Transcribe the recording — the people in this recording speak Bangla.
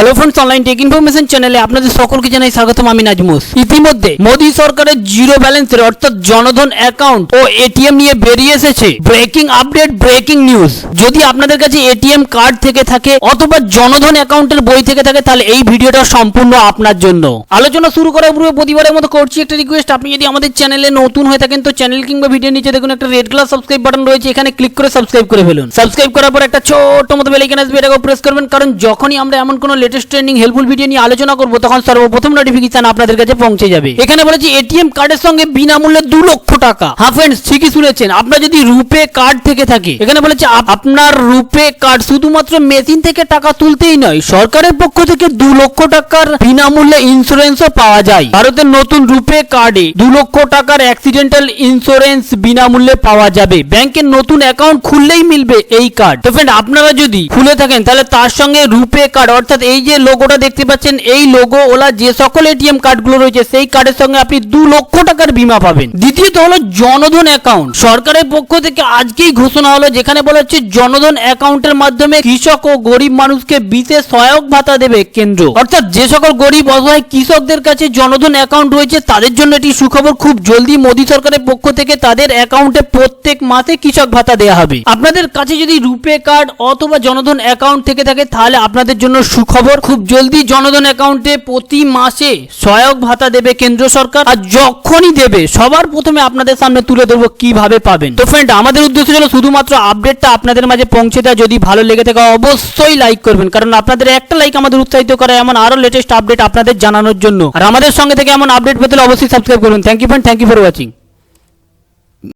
Hello friends online tech information চ্যানেলে আপনাদের সকলকে জানাই স্বাগতম, আমি নাজমুস। ইতিমধ্যে মোদী সরকারের জিরো ব্যালেন্সের অর্থাৎ জনধন অ্যাকাউন্ট ও এটিএম নিয়ে বেরিয়ে এসেছে ব্রেকিং আপডেট ব্রেকিং নিউজ যদি আপনাদের কাছে এটিএম কার্ড থেকে থাকে অথবা জনধন অ্যাকাউন্টের বই থেকে থাকে, তাহলে এই ভিডিওটা সম্পূর্ণ আপনার জন্য। আলোচনা শুরু করার পূর্বে প্রতিবারের মতো করছি একটা রিকোয়েস্ট আপনি যদি আমাদের চ্যানেলে নতুন হয়ে থাকেন, তো চ্যানেল কিংবা ভিডিও নিচে দেখুন, একটা রেড কালার সাবস্ক্রাইব বাটন রয়েছে, এখানে ক্লিক করে সাবস্ক্রাইব করে ফেলুন। সাবস্ক্রাইব করার পর একটা ছোট মতো বেলাইকন আসবে, এটাকেও প্রেস করবেন, কারণ যখনই আমরা এমন কোনো লেটেস্ট ট্রেন্ডিং হেল্পফুল ভিডিও নিয়ে আলোচনা করব, তখন সর্বপ্রথম নোটিফিকেশন আপনাদের কাছে পৌঁছে যাবে। এখানে বলেছি এটিএম কার্ডের সঙ্গে বিনামূল্যে দু লক্ষ টাকা। হ্যাঁ ফ্রেন্ডস ঠিকই শুনেছেন। আপনার যদি রুপে কার্ড থেকে থাকে, এখানে বলেছে আপনার রুপে কার্ড শুধুমাত্র মেশিন থেকে টাকা তুলতেই নয়, সরকারের পক্ষ থেকে দু লক্ষ টাকার বিনামূল্যে ইন্স্যুরেন্সও পাওয়া যায়। ভারতের নতুন রুপে কার্ডে দু লক্ষ টাকার অ্যাক্সিডেন্টাল ইন্স্যুরেন্স বিনামূল্যে পাওয়া যাবে। ব্যাংকের নতুন অ্যাকাউন্ট খুললেই মিলবে এই কার্ড তো ফ্রেন্ড আপনারা যদি খুলে থাকেন, তাহলে তার সঙ্গে রুপে কার্ড অর্থাৎ এই যে লোগোটা দেখতে পাচ্ছেন, এই লোগো ওলা যে সকল এটিএম কার্ডগুলো রয়েছে, সেই কার্ডের সঙ্গে আপনি দু লক্ষ টাকার বীমা পাবেন। দ্বিতীয়ত হলো জনধন অ্যাকাউন্ট সরকারের পক্ষ থেকে আজকেই ঘোষণা হলো, যেখানে বলা হচ্ছে জনধন অ্যাকাউন্টের মাধ্যমে কৃষক ও গরিব মানুষকে বিশেষ সহায়ক ভাতা দেবে কেন্দ্র। অর্থাৎ যে সকল গরিব অসহায় কৃষকদের কাছে জনধন অ্যাকাউন্ট রয়েছে, তাদের জন্য এটি সুখবর। খুব জলদি মোদী সরকারের পক্ষ থেকে তাদের অ্যাকাউন্টে প্রত্যেক মাসে কৃষক ভাতা দেওয়া হবে। আপনাদের কাছে যদি রুপে কার্ড অথবা জনধন অ্যাকাউন্ট থেকে থাকে, তাহলে আপনাদের জন্য সুখবর খুব জলদি জনধন অ্যাকাউন্টে প্রতি মাসে সহায়ক ভাতা দেবে কেন্দ্র সরকার আর যখনই দেবে, সবার প্রথমে আপনাদের সামনে তুলে ধরবো কীভাবে পাবেন। তো ফ্রেন্ড আমাদের উদ্দেশ্য ছিল শুধুমাত্র আপডেটটা আপনাদের মাঝে পৌঁছে দেওয়া। যদি ভালো লেগে থাকে, অবশ্যই লাইক করবেন। কারণ আপনাদের একটা লাইক আমাদের উৎসাহিত করে এমন আরও লেটেস্ট আপডেট আপনাদের জানানোর জন্য। আর আমাদের সঙ্গে থেকে এমন আপডেট পেতে অবশ্যই সাবস্ক্রাইব করুন। Thank you friend thank you for watching